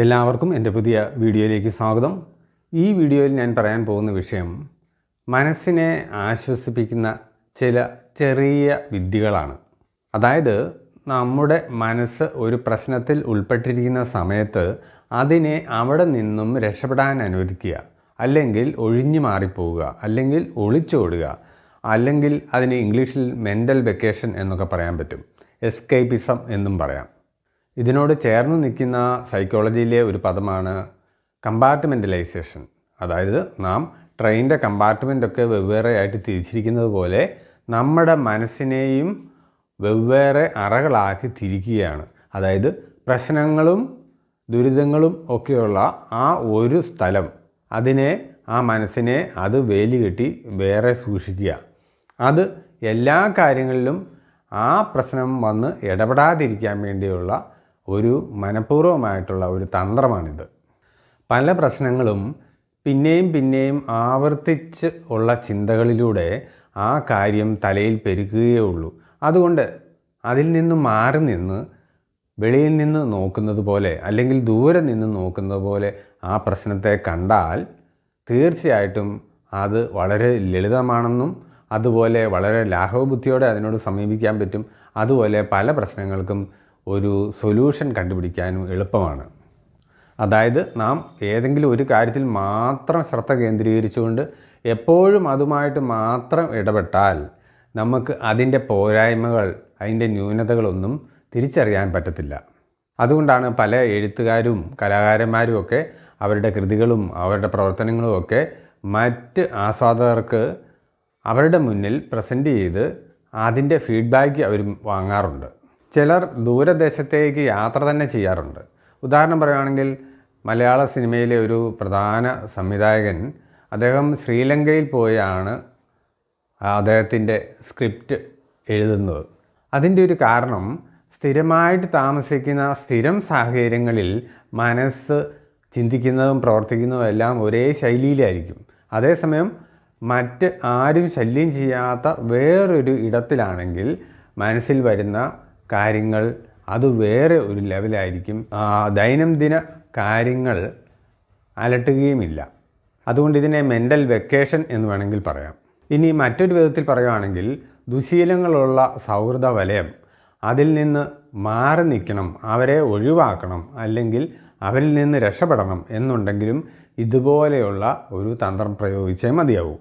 എല്ലാവർക്കും എന്റെ പുതിയ വീഡിയോയിലേക്ക് സ്വാഗതം. ഈ വീഡിയോയിൽ ഞാൻ പറയാൻ പോകുന്ന വിഷയം മനസ്സിനെ ആശ്വസിപ്പിക്കുന്ന ചില ചെറിയ വിദ്യകളാണ്. അതായത് നമ്മുടെ മനസ്സ് ഒരു പ്രശ്നത്തിൽ ഉൾപ്പെട്ടിരിക്കുന്ന സമയത്ത് അതിനെ അവിടെ നിന്നും രക്ഷപ്പെടാൻ അനുവദിക്കുക അല്ലെങ്കിൽ ഒഴിഞ്ഞു മാറിപ്പോവുക അല്ലെങ്കിൽ ഒളിച്ചോടുക അല്ലെങ്കിൽ അതിന് ഇംഗ്ലീഷിൽ മെന്റൽ വെക്കേഷൻ എന്നൊക്കെ പറയാൻ പറ്റും. എസ്കേപ്പിസം എന്നും പറയാം. ഇതിനോട് ചേർന്ന് നിൽക്കുന്ന സൈക്കോളജിയിലെ ഒരു പദമാണ് കമ്പാർട്ട്മെന്റലൈസേഷൻ അതായത് നാം ട്രെയിനിന്റെ കമ്പാർട്ട്മെന്റൊക്കെ വെവ്വേറെയായിട്ട് തിരിച്ചിരിക്കുന്നത് പോലെ നമ്മുടെ മനസ്സിനെയും വെവ്വേറെ അറകളാക്കി തിരിക്കുകയാണ്. അതായത് പ്രശ്നങ്ങളും ദുരിതങ്ങളും ഒക്കെയുള്ള ആ ഒരു സ്ഥലം അതിനെ ആ മനസ്സിനെ അത് വേലി കെട്ടി വേറെ സൂക്ഷിക്കുക. അത് എല്ലാ കാര്യങ്ങളിലും ആ പ്രശ്നം വന്ന് ഇടപെടാതിരിക്കാൻ വേണ്ടിയുള്ള ഒരു മനഃപൂർവമായിട്ടുള്ള ഒരു തന്ത്രമാണിത്. പല പ്രശ്നങ്ങളും പിന്നെയും പിന്നെയും ആവർത്തിച്ച് ഉള്ള ചിന്തകളിലൂടെ ആ കാര്യം തലയിൽ പെരുകുകയേ ഉള്ളൂ. അതുകൊണ്ട് അതിൽ നിന്ന് മാറി നിന്ന് വെളിയിൽ നിന്ന് നോക്കുന്നത് പോലെ അല്ലെങ്കിൽ ദൂരെ നിന്ന് നോക്കുന്നത് പോലെ ആ പ്രശ്നത്തെ കണ്ടാൽ തീർച്ചയായിട്ടും അത് വളരെ ലളിതമാണെന്നും അതുപോലെ വളരെ ലാഘവബുദ്ധിയോടെ അതിനോട് സമീപിക്കാൻ പറ്റും. അതുപോലെ പല പ്രശ്നങ്ങൾക്കും ഒരു സൊല്യൂഷൻ കണ്ടുപിടിക്കാനും എളുപ്പമാണ്. അതായത് നാം ഏതെങ്കിലും ഒരു കാര്യത്തിൽ മാത്രം ശ്രദ്ധ കേന്ദ്രീകരിച്ചുകൊണ്ട് എപ്പോഴും അതുമായിട്ട് മാത്രം ഇടപെട്ടാൽ നമുക്ക് അതിന്റെ പോരായ്മകൾ അതിന്റെ ന്യൂനതകളൊന്നും തിരിച്ചറിയാൻ പറ്റത്തില്ല. അതുകൊണ്ടാണ് പല എഴുത്തുകാരും കലാകാരന്മാരും ഒക്കെ അവരുടെ കൃതികളും അവരുടെ പ്രവർത്തനങ്ങളും ഒക്കെ മറ്റ് ആസ്വാദകർക്ക് അവരുടെ മുന്നിൽ പ്രസന്റ് ചെയ്ത് അതിന്റെ ഫീഡ്ബാക്ക് അവർ വാങ്ങാറുണ്ട്. ചിലർ ദൂരദേശത്തേക്ക് യാത്ര തന്നെ ചെയ്യാറുണ്ട്. ഉദാഹരണം പറയുകയാണെങ്കിൽ മലയാള സിനിമയിലെ ഒരു പ്രധാന സംവിധായകൻ അദ്ദേഹം ശ്രീലങ്കയിൽ പോയാണ് അദ്ദേഹത്തിന്റെ സ്ക്രിപ്റ്റ് എഴുതുന്നത്. അതിന്റെ ഒരു കാരണം സ്ഥിരമായിട്ട് താമസിക്കുന്ന സ്ഥിരം സാഹചര്യങ്ങളിൽ മനസ്സ് ചിന്തിക്കുന്നതും പ്രവർത്തിക്കുന്നതും എല്ലാം ഒരേ ശൈലിയിലായിരിക്കും. അതേസമയം മറ്റ് ആരും ശല്യം ചെയ്യാത്ത വേറൊരു ഇടത്തിലാണെങ്കിൽ മനസ്സിൽ വരുന്ന കാര്യങ്ങൾ അത് വേറെ ഒരു ലെവലായിരിക്കും. ദൈനംദിന കാര്യങ്ങൾ അലട്ടുകയുമില്ല. അതുകൊണ്ട് ഇതിനെ മെന്റൽ വെക്കേഷൻ എന്ന് വേണമെങ്കിൽ പറയാം. ഇനി മറ്റൊരു വിധത്തിൽ പറയുകയാണെങ്കിൽ ദുശീലങ്ങളുള്ള സൗഹൃദ വലയം അതിൽ നിന്ന് മാറി നിൽക്കണം അവരെ ഒഴിവാക്കണം അല്ലെങ്കിൽ അവരിൽ നിന്ന് രക്ഷപ്പെടണം എന്നുണ്ടെങ്കിലും ഇതുപോലെയുള്ള ഒരു തന്ത്രം പ്രയോഗിച്ചേ മതിയാവൂ.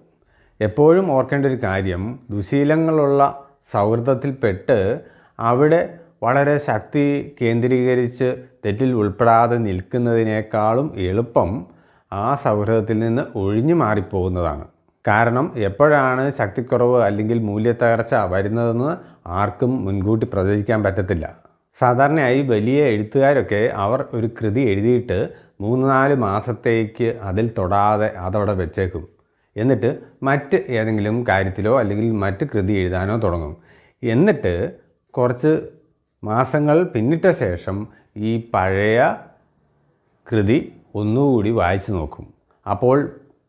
എപ്പോഴും ഓർക്കേണ്ട ഒരു കാര്യം ദുശീലങ്ങളുള്ള സൗഹൃദത്തിൽപ്പെട്ട് അവിടെ വളരെ ശക്തി കേന്ദ്രീകരിച്ച് തെറ്റിൽ ഉൾപ്പെടാതെ നിൽക്കുന്നതിനേക്കാളും എളുപ്പം ആ സൗഹൃദത്തിൽ നിന്ന് ഒഴിഞ്ഞു മാറിപ്പോകുന്നതാണ്. കാരണം എപ്പോഴാണ് ശക്തിക്കുറവ് അല്ലെങ്കിൽ മൂല്യത്തകർച്ച വരുന്നതെന്ന് ആർക്കും മുൻകൂട്ടി പ്രവചിക്കാൻ പറ്റത്തില്ല. സാധാരണയായി വലിയ എഴുത്തുകാരൊക്കെ അവർ ഒരു കൃതി എഴുതിയിട്ട് മൂന്ന് നാല് മാസത്തേക്ക് അതിൽ തൊടാതെ അതവിടെ വെച്ചേക്കും. എന്നിട്ട് മറ്റ് ഏതെങ്കിലും കാര്യത്തിലോ അല്ലെങ്കിൽ മറ്റ് കൃതി എഴുതാനോ തുടങ്ങും. എന്നിട്ട് കുറച്ച് മാസങ്ങൾ പിന്നിട്ട ശേഷം ഈ പഴയ കൃതി ഒന്നുകൂടി വായിച്ചു നോക്കും. അപ്പോൾ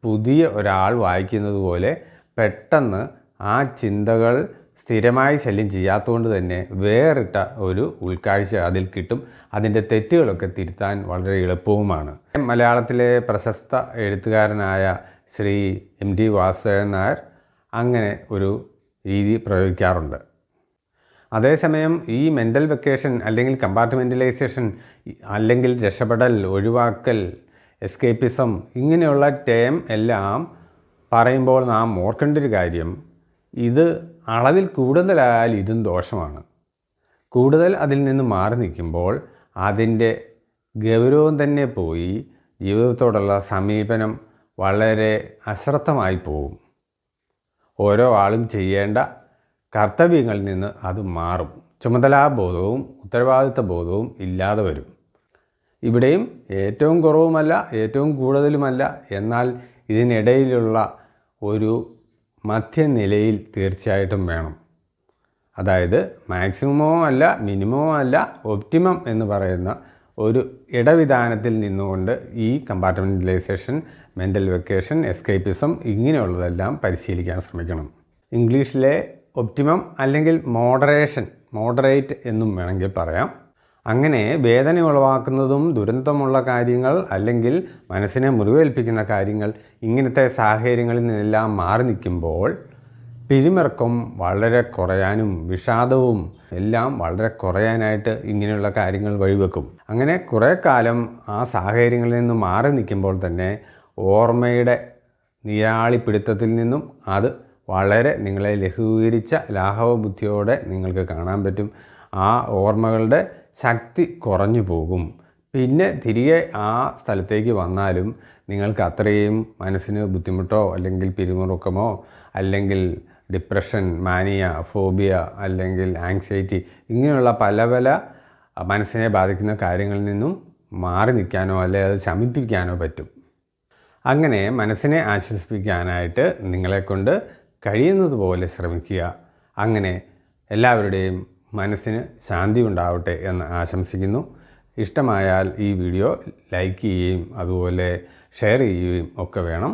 പുതിയ ഒരാൾ വായിക്കുന്നത് പോലെ പെട്ടെന്ന് ആ ചിന്തകൾ സ്ഥിരമായി ശല്യം ചെയ്യാത്തതുകൊണ്ട് തന്നെ വേറിട്ട ഒരു ഉൾക്കാഴ്ച അതിൽ കിട്ടും. അതിന്റെ തെറ്റുകളൊക്കെ തിരുത്താൻ വളരെ എളുപ്പവുമാണ്. മലയാളത്തിലെ പ്രശസ്ത എഴുത്തുകാരനായ ശ്രീ എം ടി വാസുദേവൻ നായർ അങ്ങനെ ഒരു രീതി പ്രയോഗിക്കാറുണ്ട്. അതേസമയം ഈ മെന്റൽ വെക്കേഷൻ അല്ലെങ്കിൽ കമ്പാർട്ട്മെന്റലൈസേഷൻ അല്ലെങ്കിൽ രക്ഷപ്പെടൽ ഒഴിവാക്കൽ എസ്കേപ്പിസം ഇങ്ങനെയുള്ള ടേം എല്ലാം പറയുമ്പോൾ നാം ഓർക്കേണ്ട ഒരു കാര്യം ഇത് അളവിൽ കൂടുതലായാൽ ഇതും ദോഷമാണ്. കൂടുതൽ അതിൽ നിന്ന് മാറി നിൽക്കുമ്പോൾ അതിന്റെ ഗൗരവം തന്നെ പോയി ജീവിതത്തോടുള്ള സമീപനം വളരെ അശ്രദ്ധമായി പോകും ഓരോ ആളും ചെയ്യേണ്ട കർത്തവ്യങ്ങളിൽ നിന്ന് അത് മാറും. ചുമതലാബോധവും ഉത്തരവാദിത്ത ബോധവും ഇല്ലാതെ വരും. ഇവിടെയും ഏറ്റവും കുറവുമല്ല ഏറ്റവും കൂടുതലുമല്ല. എന്നാൽ ഇതിനിടയിലുള്ള ഒരു മധ്യനിലയിൽ തീർച്ചയായിട്ടും വേണം. അതായത് മാക്സിമമോ അല്ല മിനിമമോ അല്ല ഒപ്റ്റിമം എന്ന് പറയുന്ന ഒരു ഇടവിധാനത്തിൽ നിന്നുകൊണ്ട് ഈ കമ്പാർട്ട്മെന്റലൈസേഷൻ മെന്റൽ വെക്കേഷൻ എസ്കേപ്പിസം ഇങ്ങനെയുള്ളതെല്ലാം പരിശീലിക്കാൻ ശ്രമിക്കണം. ഇംഗ്ലീഷിലെ ഒപ്റ്റിമം അല്ലെങ്കിൽ മോഡറേഷൻ മോഡറേറ്റ് എന്നും വേണമെങ്കിൽ പറയാം. അങ്ങനെ വേദന ഉളവാക്കുന്നതും ദുരന്തമുള്ള കാര്യങ്ങൾ അല്ലെങ്കിൽ മനസ്സിനെ മുറിവേൽപ്പിക്കുന്ന കാര്യങ്ങൾ ഇങ്ങനത്തെ സാഹചര്യങ്ങളിൽ നിന്നെല്ലാം മാറി നിൽക്കുമ്പോൾ പിരിമിറക്കം വളരെ കുറയാനും വിഷാദവും എല്ലാം വളരെ കുറയാനായിട്ട് ഇങ്ങനെയുള്ള കാര്യങ്ങൾ വഴിവെക്കും. അങ്ങനെ കുറേ കാലം ആ സാഹചര്യങ്ങളിൽ നിന്ന് മാറി നിൽക്കുമ്പോൾ തന്നെ ഓർമ്മയുടെ നിരാളിപ്പിടുത്തത്തിൽ നിന്നും അത് വളരെ നിങ്ങളെ ലഘൂകരിച്ച ലാഘവ ബുദ്ധിയോടെ നിങ്ങൾക്ക് കാണാൻ പറ്റും. ആ ഓർമ്മകളുടെ ശക്തി കുറഞ്ഞു പോകും. പിന്നെ തിരികെ ആ സ്ഥലത്തേക്ക് വന്നാലും നിങ്ങൾക്ക് അത്രയും മനസ്സിന് ബുദ്ധിമുട്ടോ അല്ലെങ്കിൽ പിരിമുറുക്കമോ അല്ലെങ്കിൽ ഡിപ്രഷൻ മാനിയ ഫോബിയ അല്ലെങ്കിൽ ആങ്സൈറ്റി ഇങ്ങനെയുള്ള പല പല മനസ്സിനെ ബാധിക്കുന്ന കാര്യങ്ങളിൽ നിന്നും മാറി നിൽക്കാനോ അല്ലെങ്കിൽ അത് ശമിപ്പിക്കാനോ പറ്റും. അങ്ങനെ മനസ്സിനെ ആശ്വസിപ്പിക്കാനായിട്ട് നിങ്ങളെക്കൊണ്ട് കഴിയുന്നത് പോലെ ശ്രമിക്കുക. അങ്ങനെ എല്ലാവരുടെയും മനസ്സിന് ശാന്തി ഉണ്ടാവട്ടെ എന്ന് ആശംസിക്കുന്നു. ഇഷ്ടമായാൽ ഈ വീഡിയോ ലൈക്ക് ചെയ്യുകയും അതുപോലെ ഷെയർ ചെയ്യുകയും ഒക്കെ വേണം.